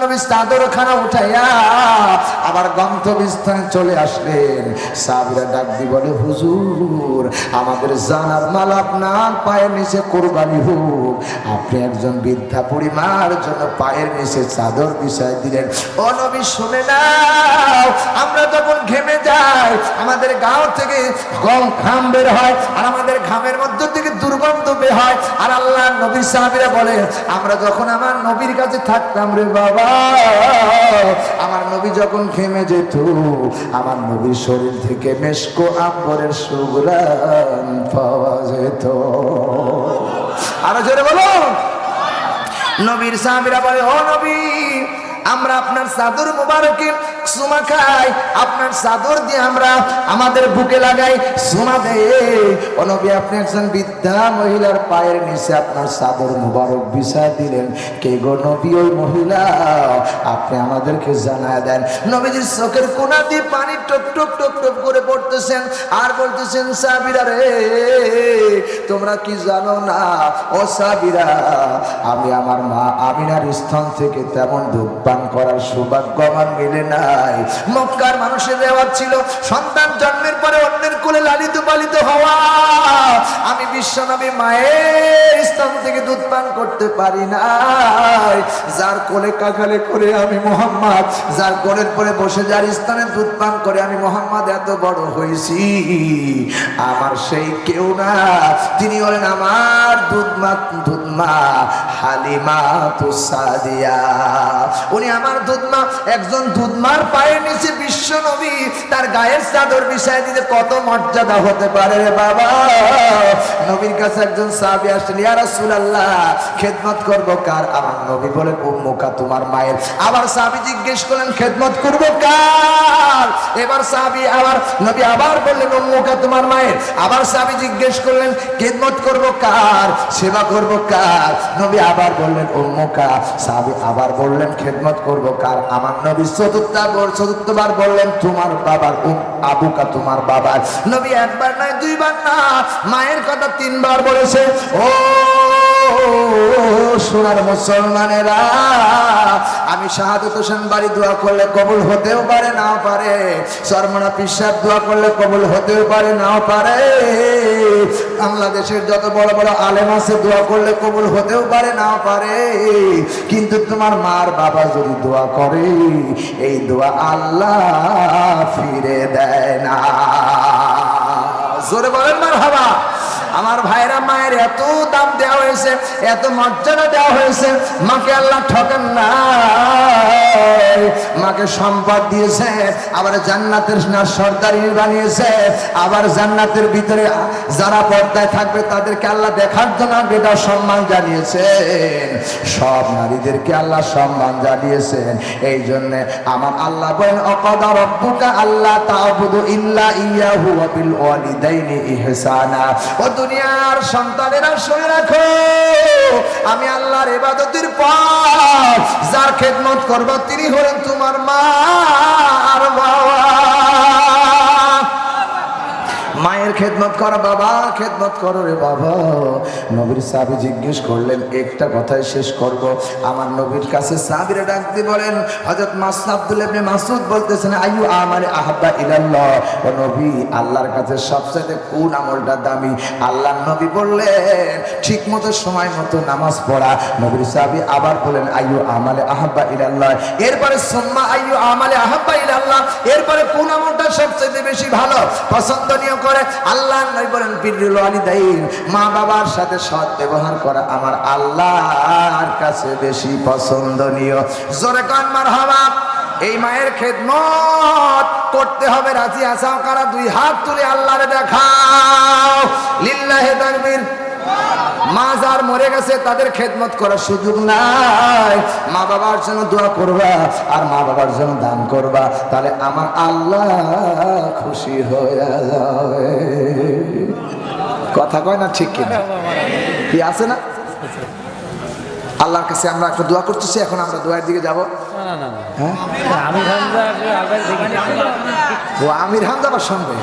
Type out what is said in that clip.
নবী চাদরখানা উঠাইয়া আবার গন্তব্যস্থানে চলে আসলেন সাহাবিরা ডাক বলে হুজুর আমাদের জানার মাল আপনার পায়ের নিচে কোরবানি হোক আপনি একজন বৃদ্ধা পরিমার জন্য পায়ের নিচে চাদর বিছাই দিলেন ও নবী শুনে নাও আমাদের গাও থেকে গম ঘাম বের হয় আর আমাদের ঘামের মধ্য থেকে দুর্গন্ধ বের হয়। আর আল্লাহ নবী সাহাবিরা বলে, আমরা যখন আমার নবীর কাছে থাকতাম রে বাবা, আমার নবী যখন ঘেমে যেত, আমার নবীর শরীর থেকে মেশকো আম্বরের সুগ্রাম পাওয়া যেত। আরও জোরে বলো নবীর সাহাবিরা বলে, ও নবী আমরা আপনার চাদর মুবারকে সুমা খাই, আপনার চাদর দিয়ে আমরা আমাদের বুকে লাগাই, সুমা ও আপনি একজন বৃদ্ধা মহিলার পায়ের নিচে আপনার চাদর মুবারক বিছায় দিলেন। কে গো নবী, ওই মহিলা? আপনি আমাদেরকে জানায় দেন। নবীজির চোখের কোনা দিয়ে পানি টপ টপ টপ টপ করে পড়তেছেন আর বলতেছেন, সাবিরা রে, তোমরা কি জানো না? ও সাবিরা, আমি আমার মা আমিনার স্থান থেকে তেমন দুধ পান করার সৌভাগ্য আমার মিলে নাই। মক্কার মানুষের রেওয়াজ ছিল, সন্তান জন্মের পরে অন্যের কোলে লালিত পালিত হওয়া। আমি বিশ্বনবী মায়ের স্থান থেকে দুধ পান করতে পারি নাই। যার কোলে কাকালে করে আমি মোহাম্মদ, যার কোলের পরে বসে যার স্থানে দুধ পান করে আমি মোহাম্মদ এত বড় হয়েছি। আমার সেই কেউ না, তিনি হলেন আমার কত মর্যাদা হতে পারে বাবা। নবীর কাছে একজন খেদমত কার? আমার নবী বলেন উম্মুকা তোমার মায়ের। আবার সাহাবী জিজ্ঞেস করলেন, খেদমত করব কার? এবার সাহাবী আবার, নবী আবার বললেন উম্মুকা তোমার মায়ের। আবার সাহাবী জিজ্ঞেস করলেন, খেদমত করব কার? সেবা করব কার? নবী আবার বললেন উম্মুকা সাহাবি আবার বললেন, খেদমত করব কার? আমার নবী চতুর্থবার চতুর্থবার বললেন, তোমার বাবার আবুকা তোমার বাবার। নবী একবার নয়, দুইবার না, মায়ের কথা তিনবার বলেছে, ও সোনার মুসলমানেরা, আমি শাহাদত হোসেন বাড়ি দোয়া করলে কবুল হতেও পারে, নাও পারে। শর্মনা পিসার দোয়া করলে কবুল হতেও পারে, নাও পারে। বাংলাদেশের যত বড় বড় আলেম আছে, দোয়া করলে কবুল হতেও পারে, নাও পারে। কিন্তু তোমার মার বাবা যদি দোয়া করে, এই দোয়া আল্লাহ ফিরে দেয় না। জোরে বলেন মার হাবা আমার ভাইরা মায়ের এত দাম দেওয়া হয়েছে, এত মর্যাদা দেওয়া হয়েছে, মাকে আল্লাহ ঠকেন না মাকে সম্পদ দিয়েছে, আবার জান্নাতের সর্দারি বানিয়েছে, আবার জান্নাতের ভিতরে যারা পর্দায় থাকবে, তাদেরকে আল্লাহ দেখার জন্য বেটা সম্মান জানিয়েছেন সব নারীদেরকে আল্লাহ সম্মান জানিয়েছেন এই জন্য আমার আল্লাহ বলেন, অকদা রব্বুকা আল্লাহ তাবুদু ইল্লা ইয়াহু ওয়া বিল ওয়ালিদাইনি ইহসানা। ও দুনিয়ার সন্তানেরা শুনে রাখো, আমি আল্লাহর ইবাদতের পর যার খেদমত করব তিনি হলেন তোমার মা আর বাবা খেদমত করো বাবা, খেদমত করো রে বাবা। নবীর সাহাবি জিজ্ঞেস করলেন, একটা কথাই শেষ করব। আমার নবীর কাছে সাহাবিরা ডাকতে বলেন, হযরত মাসুদ আব্দুল ইবনে মাসুদ বলতেছেন, আইয়ু আমারে আহাব্বা ইলাল্লাহ। ও নবী, আল্লাহর কাছে সবচেয়ে কোন আমলটা দামি? আল্লাহর নবী বললেন ঠিক মতো সময় মতো নামাজ পড়া। নবীর সাহাবি আবার বলেন আইয়ু আমালে আহাব্বা ইলাল্লাহ। এরপরে সুম্মা, আইয়ু আমালে আহাব্বা ইলাল্লাহ। এরপরে কোন আমলটা সবচেয়ে বেশি ভালো? পছন্দনীয় করে। আল্লাহ নয় বলেন, বিরুল ওয়ালিদাইন, মা বাবার সাথে সৎ ব্যবহার করা আমার আল্লাহর কাছে বেশি পছন্দনীয়। জোরে কান, মারহাবা। এই মায়ের খেদমত করতে হবে, রাজি আসাও কারা দুই হাত তুলে আল্লাহরে দেখাও। লিল্লাহে তাকবীর। মা যার মরে গেছে তাদের খেদমত করার সুযোগ নাই। মা বাবার জন্য দোয়া করবা আর মা বাবার জন্য দান করবা। তাহলে আমার আল্লাহ খুশি হয়ে যাবে। কথা কয় না ঠিক কিনা? কি আছে না? আল্লাহর কাছে আমরা একটা দোয়া করতেছি এখন আমরা দোয়ার দিকে যাব। হ্যাঁ? আমির হামজা ও আমির হামদা আবার শুনবে।